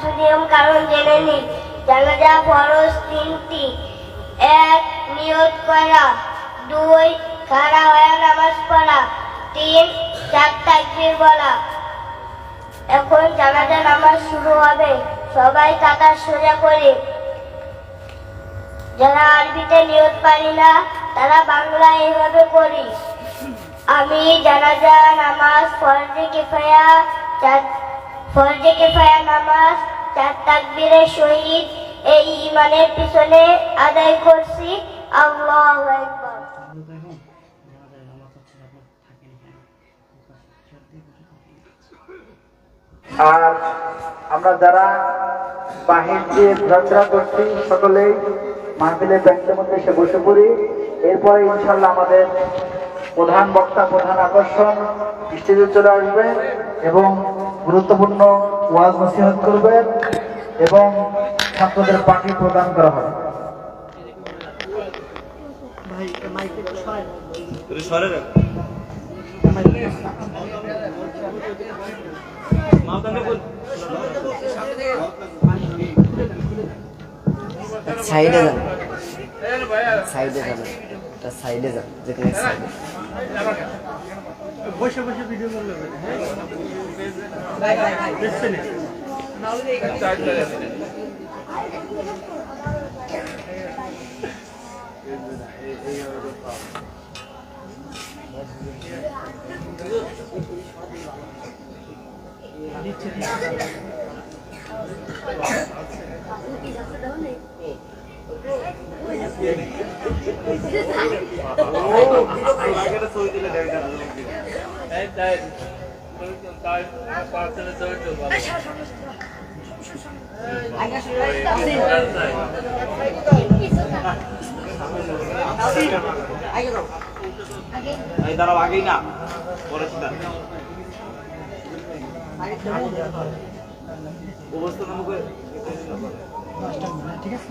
কিছু নিয়ম কারণ জেনে নিই জানাজা ফরজ তিনটি। এক, নিয়ত করা। দুই খাড়া হয়ে নামাজ পড়া। তিন চার তাকবীর বলা। এখন জানাজা নামাজ শুরু হবে। সবাই কাতার সোজা করে। যারা আরবিতে নিয়ত পারি না, তারা বাংলা এইভাবে করি আমি জানাজা, নামাজ, ফরজে কিফায়া, চার ফরজে কিফায়া নামাজ, চার তাকবীরের সহিত এই ইমানের পিছনে আদায় করছি। আল্লাহু আর আমরা যারা বাহির দিয়ে ঘোরাফেরা করছি, সকলেই মাহফিলের ব্যাংকের মধ্যে এসে বসে পড়ি। এরপরে ইনশাল্লাহ আমাদের প্রধান বক্তা, প্রধান আকর্ষণ, স্টেজে চলে আসবে এবং গুরুত্বপূর্ণ ওয়াজ নসিহত করবেন এবং ছাত্রদের পার্টি প্রদান করা হবে। সাইডে যান। সাইডে যান এটা সাইডে যান যেখানে সাইডে বসে বসে ভিডিও করলে হবে পেছনে এই তাই তাই পার্সেলে ধরে ভালো এই দাঁড়াও আগেই না। পরে অবস্থা ঠিক আছে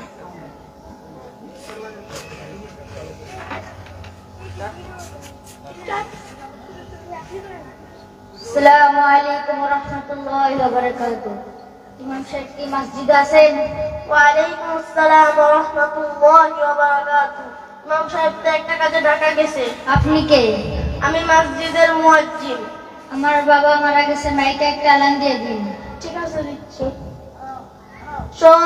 আসসালামু আলাইকুম ওয়া রাহমাতুল্লাহি ওয়া বারাকাতুহু। ইমাম সাহেব কি মসজিদে আছেন? ওয়া আলাইকুম আসসালাম ওয়া রাহমাতুল্লাহি ওয়া বারাকাতুহু। ইমাম সাহেব তো একটা কাজে ঢাকা গেছে। আপনি কে? আমি মসজিদের মুয়াজ্জিন। আমার বাবা মারা গেছে মাইকে একটা আলান দিয়ে দিন। ঠিক আছে দিচ্ছি। শোন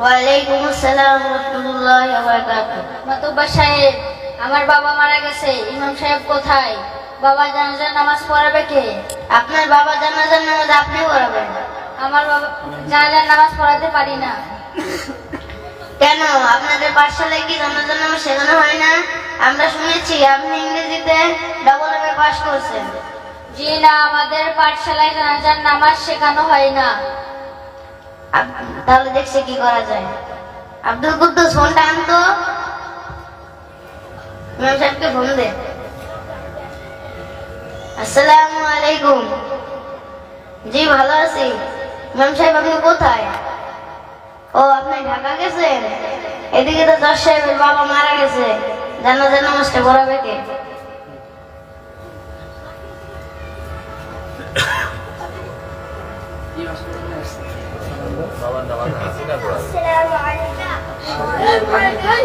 ওয়ালাইকুম আসসালাম রহমতুল্লাহ বারাকাতুহ সাহেব আমার বাবা মারা গেছে ইমাম সাহেব কোথায়? বাবা জানাজার নামাজ পড়াবে কে? আপনার বাবা জানাজার নামাজ আপনি পড়াবেন আমার বাবা জানাজার নামাজ পড়াতে পারি না। কেন? আপনাদের পাঠশালায় কি জানাজার নামাজ শেখানো হয় না? আমরা শুনেছি আপনি ইংরেজিতে ডবল এম এ পাস করছেন। জি না, আমাদের পাঠশালায় জানাজার নামাজ শেখানো হয় না। তাহলে দেখছি কি করা যায়। আব্দুল কুদ্দুস ফোনটা আনতো ইমাম সাহেবকে ফোন দে। আসসালামু আলাইকুম। জি, ভালো আছি। ইমাম সাহেব, আপনি কোথায়? ও, আপনি ঢাকা গেছেন? এদিকে তো দশ সাহেবের বাবা মারা গেছে। জানাজার নামাজটা পড়াবে কে?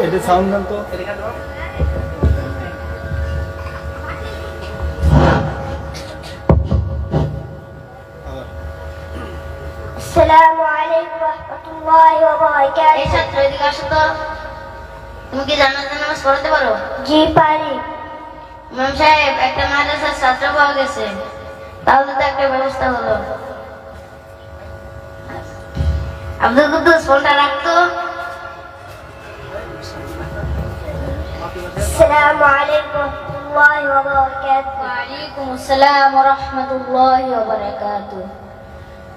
এটা সাউন্ড দেন তো। আসসালামু আলাইকুম রহমতুল্লাহি ওয়া বারাকাতুহু। এই ছাত্র এদিকে আসো তো। তুমি কি জানাজার নামাজ পড়াতে পারো? জি পারি। ইমাম সাহেব একটা মাদ্রাসার ছাত্র পাওয়া গেছে। তাহলে তো একটা ব্যবস্থা হলো। আব্দুল কুদ্দুস ফোনটা রাখতো।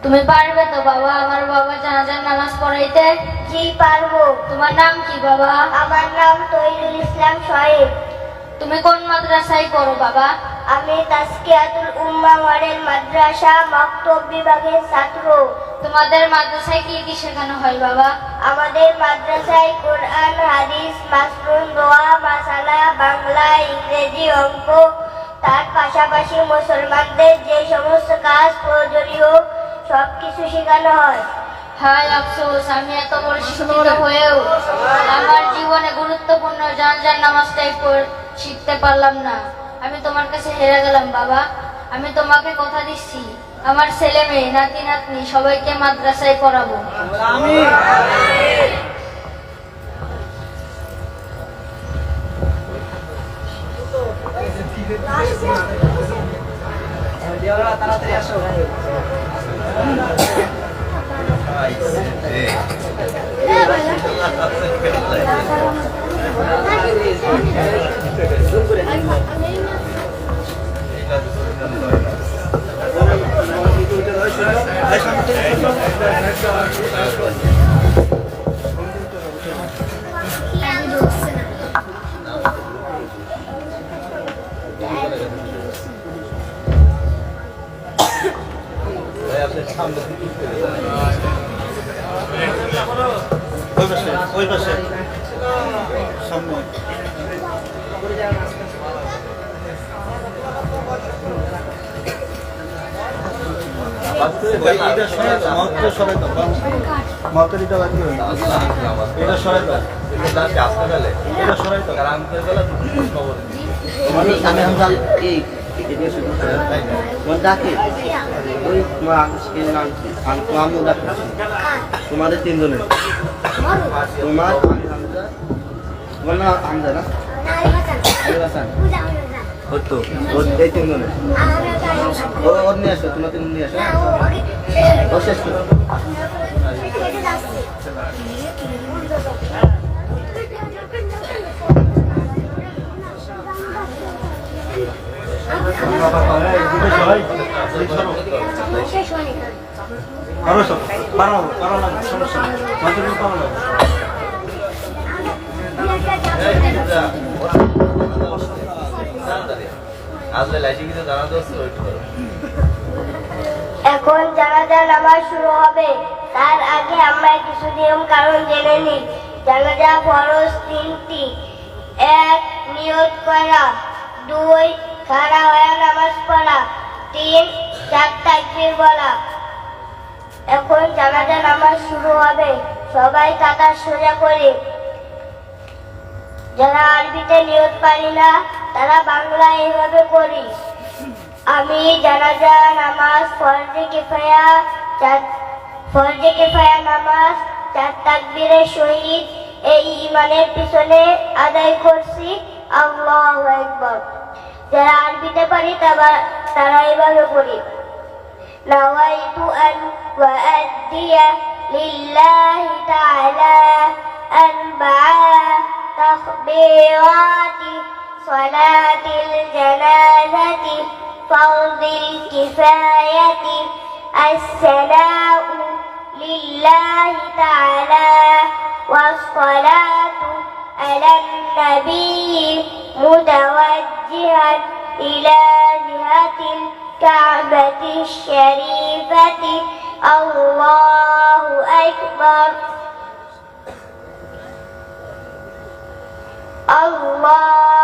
তুমি পারবে তো বাবা আমার বাবা জানাজার নামাজ পড়াইতে? জি পারব। তোমার নাম কি বাবা? আমার নাম তৈরুল ইসলাম শহীদ তুমি কোন মাদ্রাসায় পড়ো বাবা? আমি তাসকিয়াতুল উম্মা মডেল মাদ্রাসা মক্তব বিভাগের ছাত্র। তোমাদের মাদ্রাসায় কি কি শেখানো হয় বাবা? আমাদের মাদ্রাসায় কোরআন হাদিস মাসরুম দোয়া মাসালা বাংলা ইংরেজি অঙ্ক। তার পাশাপাশি মুসলমানদের যে সমস্ত কাজ প্রয়োজনীয় সব কিছু শেখানো হয়। হায় আফসোস আমি এত বড় শিক্ষিত হয়েও আমার জীবনে গুরুত্বপূর্ণ জানাজার নামাজটাই শিখতে পারলাম না। আমি তোমার কাছে হেরে গেলাম বাবা। আমি তোমাকে কথা দিচ্ছি। আমার ছেলে মেয়ে নাতি নাতনি সবাইকে মাদ্রাসায় পড়াবো। ওই তোমাদের তিনজনের তোমার আমি হামজা তোমার না হামজা না হাসান ওই তো ওর এই তিনজনের। ও ওর নিয়ে আসো তিনজন নিয়ে আসো। ও শেষ করো পারো এখন জানাজা নামাজ শুরু হবে, তার আগে আমরা কিছু নিয়ম কারণ জেনে নিই। জানাজা ফরজ তিনটি। এক, নিয়ত করা। দুই, খাড়া হয়ে নামাজ পড়া। তিন, চার, তাকবীর বলা। এখন জানাজা নামাজ শুরু হবে। সবাই কাতার সোজা করে। যারা আরবিতে নিয়ত পারি না তারা বাংলায় এইভাবে করি আমি জানাজা নামাজ ফরজে কিফায়া চার ফরজে কেফায়া নামাজ চার তাকবীরের সহিত এই ইমানের পিছনে আদায় করছি আল্লাহু আকবার যারা আরবিতে পারি তারা তারা এভাবে করি نويت أن أؤدي لله تعالى أربع تخبيرات صلاة الجنازة فرض الكفاية. السلام لله تعالى والصلاة على النبي متوجها إلى جهة الكعبة الشريفة. الله أكبر. الله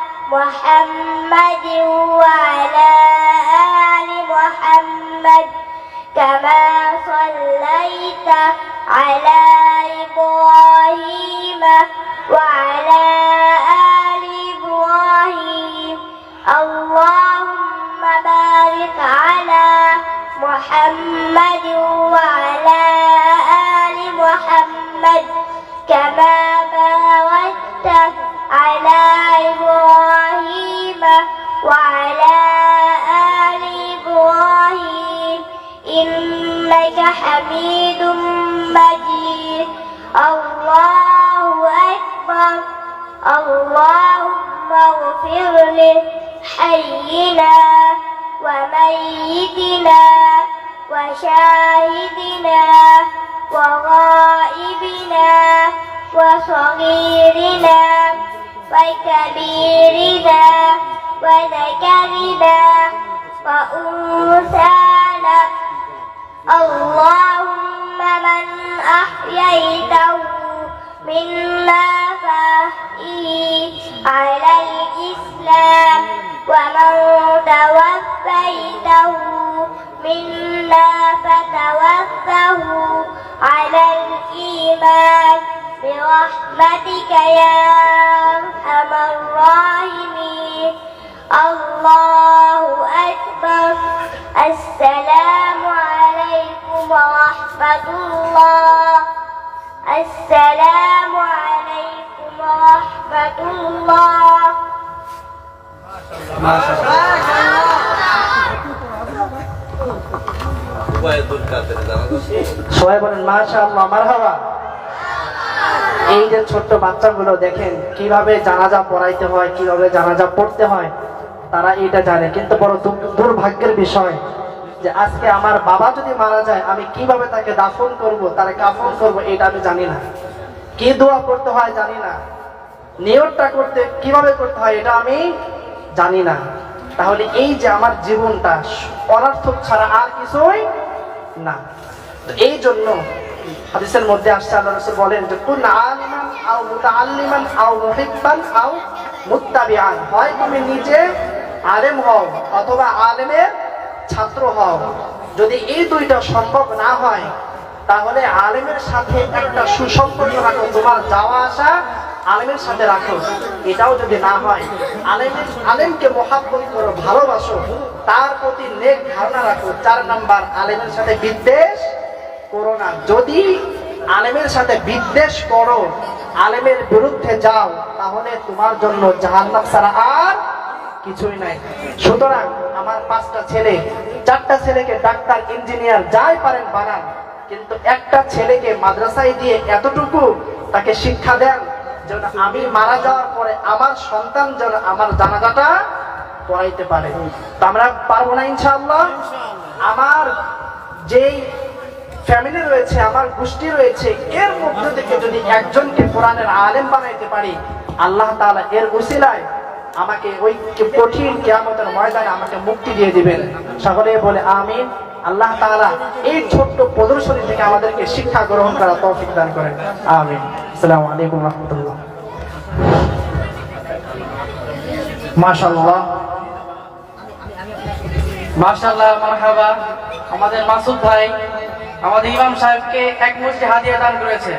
محمد وعلى آل محمد كما صليت على إبراهيم وعلى آل إبراهيم. اللهم بارك على محمد وعلى آل محمد كما باركت على إبراهيم وعلى آل إبراهيم إنك حميد مجيد. الله أكبر. اللهم اغفر لحينا وميتنا وشاهدنا وغائبنا وصغيرنا وكبيرنا وذكرنا وأنثانا اللهم من أحييته منا فأحيه على الإسلام ومن توفيته منا فتوفه على الإيمان برحمتك يا أرحم الراحمين الله أكبر السلام عليكم ورحمة الله السلام عليكم ورحمة الله সবাই বলেন মাশা আল্লাহ মারহাবা এই যে ছোট্ট বাচ্চাগুলো দেখেন, কীভাবে জানাজা পড়াইতে হয়, কীভাবে জানাজা পড়তে হয়, তারা এটা জানে। কিন্তু বড় দুর- দুর্ভাগ্যের বিষয় যে আজকে আমার বাবা যদি মারা যায়, আমি কীভাবে তাকে দাফন করব, তারা কাফন করব, এটা আমি জানি না। কি দোয়া করতে হয়, জানি না। নিয়তটা করতে, কীভাবে করতে হয়, এটা আমি জানি না। তাহলে এই যে আমার জীবনটা, অনার্থক ছাড়া আর কিছুই না। তো এই জন্য হাদিসের মধ্যে আসছে, আল্লাহ রাসূল বলেন যে, কুন আলিমান আও মুতাআল্লিমান আও মুহিব্বান আও মুত্তাবিআন। হয় তুমি নিজে আলেম হও অথবা আলেমের ছাত্র হও। যদি এই দুইটা সম্ভব না হয়, তাহলে আলেমের সাথে একটা সুসম্পর্ক রাখো। তোমার যাওয়া আসা আলেমের সাথে রাখো। এটাও যদি না হয়, আলেমের, আলেমকে মহাব্বত করো, ভালোবাসো। তার প্রতি নেক ধারণা রাখো। চার নাম্বার, আলেমের সাথে বিদ্বেষ করো না। যদি আলেমের সাথে বিদ্বেষ করো, আলেমের বিরুদ্ধে যাও, তাহলে তোমার জন্য জাহান্নাম ছাড়া আর কিছুই নাই। সুতরাং আমার পাঁচটা ছেলে, চারটা ছেলেকে ডাক্তার, ইঞ্জিনিয়ার যাই পারেন বানান, কিন্তু একটা ছেলেকে মাদ্রাসায় দিয়ে এতটুকু তাকে শিক্ষা দেন যেন আমি মারা যাওয়ার পরে আমার সন্তান যেন আমার জানাজাটা পড়াইতে পারে। তো আমরা পারব না ইনশাআল্লাহ? আমার যেই ফ্যামিলি রয়েছে, আমার গোষ্ঠী রয়েছে, এর মধ্যে থেকে যদি একজনকে কোরআনের আলেম বানাইতে পারি, আল্লাহ তাআলা এর উসিলায় আমাকে ওই কঠিন কেয়ামতের ময়দানে আমাকে মুক্তি দিয়ে দিবেন। সকলে বলে আমিন। আল্লাহ তাআলা এই ছোট্ট প্রদর্শনী থেকে আমাদেরকে শিক্ষা গ্রহণ করা তৌফিক দান করেন। আমিন। আসসালামু আলাইকুম রহমতুল্লাহ। মাশাআল্লাহ। মাশাআল্লাহ, মারহাবা। আমাদের মাসুদ ভাই আমাদের ইমাম সাহেবকে এক মুষ্টি হাদিয়া দান করেছে।